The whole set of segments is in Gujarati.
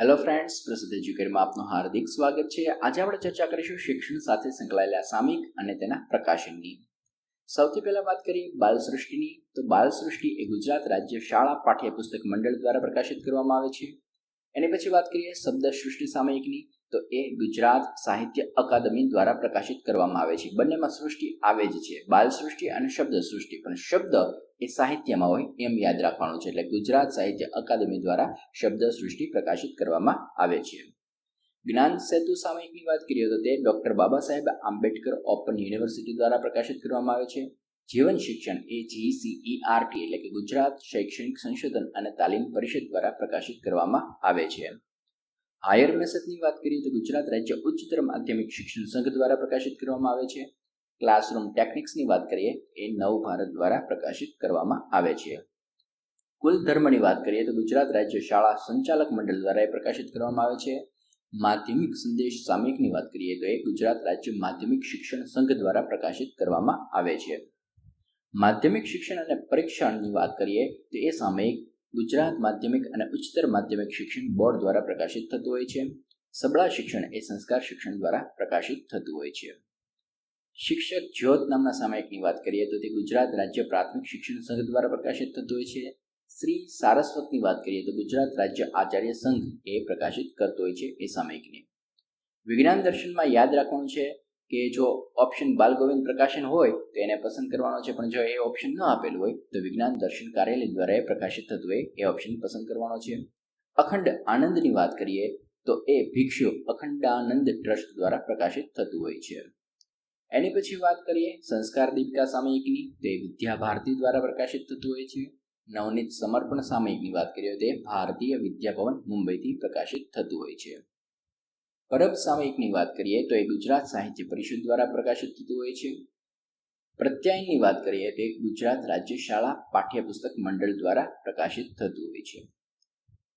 હેલો ફ્રેન્ડ્સ પ્રસિદ્ધ જ્યુકેરમાં આપનું હાર્દિક સ્વાગત છે. આજે આપણે ચર્ચા કરીશું શિક્ષણ સાથે સંકળાયેલા સામયિક અને તેના પ્રકાશનની. સૌથી પહેલાં વાત કરીએ બાલસૃષ્ટિની. તો બાલસૃષ્ટિ એ ગુજરાત રાજ્ય શાળા પાઠ્યપુસ્તક મંડળ દ્વારા પ્રકાશિત કરવામાં આવે છે. એની પછી વાત કરીએ શબ્દ સૃષ્ટિ સામયિકની. તો એ ગુજરાત સાહિત્ય અકાદમી દ્વારા પ્રકાશિત કરવામાં આવે છે. બંનેમાં સૃષ્ટિ આવે જ છે. બાલ સૃષ્ટિ અને શબ્દ સૃષ્ટિ. પણ શબ્દ એ સાહિત્યમાં હોય એમ યાદ રાખવાનું છે. એટલે ગુજરાત સાહિત્ય અકાદમી દ્વારા શબ્દ સૃષ્ટિ પ્રકાશિત કરવામાં આવે છે. જ્ઞાન સેતુ સામયિકની વાત કરીએ તો તે doctor Baba Saheb Ambedkar open university દ્વારા પ્રકાશિત કરવામાં આવે છે. જીવન શિક્ષણ એ જીસીઈઆરટી એટલે કે ગુજરાત શૈક્ષણિક સંશોધન અને તાલીમ પરિષદ દ્વારા પ્રકાશિત કરવામાં આવે છે. હાયર મેસેજની વાત કરીએ તો ગુજરાત રાજ્ય ઉચ્ચતર માધ્યમિક શિક્ષણ સંઘ દ્વારા પ્રકાશિત કરવામાં આવે છે. ક્લાસરૂમ ટેકનિક્સની વાત કરીએ, એ નવ ભારત દ્વારા પ્રકાશિત કરવામાં આવે છે. કુલ ધર્મની વાત કરીએ તો ગુજરાત રાજ્ય શાળા સંચાલક મંડળ દ્વારા એ પ્રકાશિત કરવામાં આવે છે. માધ્યમિક સંદેશ સામયિકની વાત કરીએ તો એ ગુજરાત રાજ્ય માધ્યમિક શિક્ષણ સંઘ દ્વારા પ્રકાશિત કરવામાં આવે છે. માધ્યમિક શિક્ષણ અને પરીક્ષણની વાત કરીએ તો એ સામયિક ગુજરાત માધ્યમિક અને ઉચ્ચતર માધ્યમિક શિક્ષણ બોર્ડ દ્વારા પ્રકાશિત થતું હોય છે. સબળા શિક્ષણ એ સંસ્કાર શિક્ષણ દ્વારા પ્રકાશિત થતું હોય છે. શિક્ષક જ્યોત નામના સામયિકની વાત કરીએ તો તે ગુજરાત રાજ્ય પ્રાથમિક શિક્ષણ સંઘ દ્વારા પ્રકાશિત થતું હોય છે. શ્રી સારસ્વતની વાત કરીએ તો ગુજરાત રાજ્ય આચાર્ય સંઘ એ પ્રકાશિત કરતો હોય છે એ સામાયિકને. વિજ્ઞાન દર્શનમાં યાદ રાખવાનું છે. કે જો ઓપ્શન બાલગોવિંદ પ્રકાશન હોય, તો એને પસંદ કરવાનો છે. પણ જો એ ઓપ્શન ન આપેલું હોય, તો વિજ્ઞાન દર્શન કાર્યાલય દ્વારા એ પ્રકાશિત થતું હોય, એ ઓપ્શન પસંદ કરવાનો છે. અખંડ આનંદની વાત કરીએ, તો એ ભિક્ષુ અખંડાનંદ ટ્રસ્ટ દ્વારા પ્રકાશિત થતું હોય છે. એની પછી વાત કરીએ સંસ્કાર દીપિકા સામયિકની, તો વિદ્યા ભારતી દ્વારા પ્રકાશિત થતું હોય છે. નવનીત સમર્પણ સામયિકની વાત કરીએ, તો એ ભારતીય વિદ્યાભવન મુંબઈથી પ્રકાશિત થતું હોય છે. પરબ સામયિકની વાત કરીએ તો એ ગુજરાત સાહિત્ય પરિષદ દ્વારા પ્રકાશિત થતું હોય છે. પ્રત્યાયનની વાત કરીએ તો એ ગુજરાત રાજ્ય શાળા પાઠ્યપુસ્તક મંડળ દ્વારા પ્રકાશિત થતું હોય છે.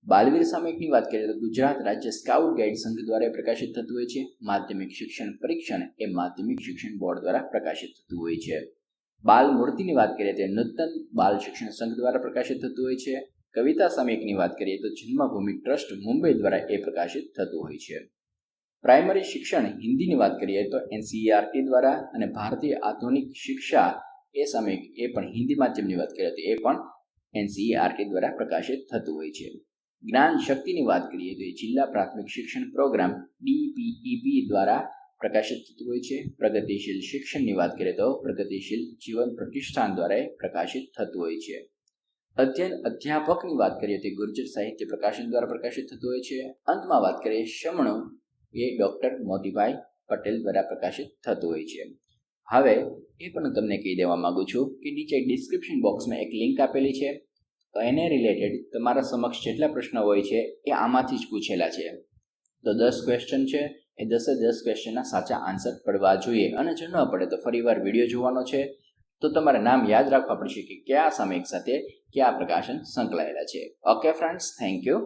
બાલવીર સામયિકની વાત કરીએ તો ગુજરાત રાજ્ય સ્કાઉટ ગાઈડ સંઘ દ્વારા પ્રકાશિત થતું હોય છે. માધ્યમિક શિક્ષણ પરીક્ષણ એ માધ્યમિક શિક્ષણ બોર્ડ દ્વારા પ્રકાશિત થતું હોય છે. બાલ મૂર્તિની વાત કરીએ તો નૂતન બાલ શિક્ષણ સંઘ દ્વારા પ્રકાશિત થતું હોય છે. કવિતા સામયિકની વાત કરીએ તો જન્મભૂમિ ટ્રસ્ટ મુંબઈ દ્વારા એ પ્રકાશિત થતું હોય છે. પ્રાઇમરી શિક્ષણ હિન્દીની વાત કરીએ તો એનસીઈઆરટી દ્વારા અને ભારતીય આધુનિક શિક્ષા એ સમય એ પણ હિન્દી માધ્યમની વાત કરીએ તો એ પણ એનસીઈઆરટી દ્વારા પ્રકાશિત થતું હોય છે. જ્ઞાન શક્તિની વાત કરીએ તો એ જિલ્લા પ્રાથમિક શિક્ષણ પ્રોગ્રામ ડીપીઈપી દ્વારા પ્રકાશિત થતું હોય છે. પ્રગતિશીલ શિક્ષણની વાત કરીએ તો પ્રગતિશીલ જીવન પ્રતિષ્ઠાન દ્વારા પ્રકાશિત થતું હોય છે. અધ્યયન અધ્યાપકની વાત કરીએ તો ગુર્જર સાહિત્ય પ્રકાશન દ્વારા પ્રકાશિત થતું હોય છે. અંતમાં વાત કરીએ શમણો એ ડૉક્ટર મોતીભાઈ પટેલ દ્વારા પ્રકાશિત થતું હોય છે. હવે એ પણ તમને કહી દેવા માગું છું કે નીચે ડિસ્ક્રિપ્શન બોક્સમાં એક લિંક આપેલી છે. તો એને રિલેટેડ તમારા સમક્ષ જેટલા પ્રશ્નો હોય છે એ આમાંથી જ પૂછેલા છે. તો દસ ક્વેશ્ચન છે, એ દસે દસ ક્વેશ્ચનના સાચા આન્સર પડવા જોઈએ અને જો ન પડે તો ફરીવાર વીડિયો જોવાનો છે. તો તમારે નામ યાદ રાખવા પડશે કે કયા સામયિક સાથે કયા પ્રકાશન સંકળાયેલા છે. Okay friends thank you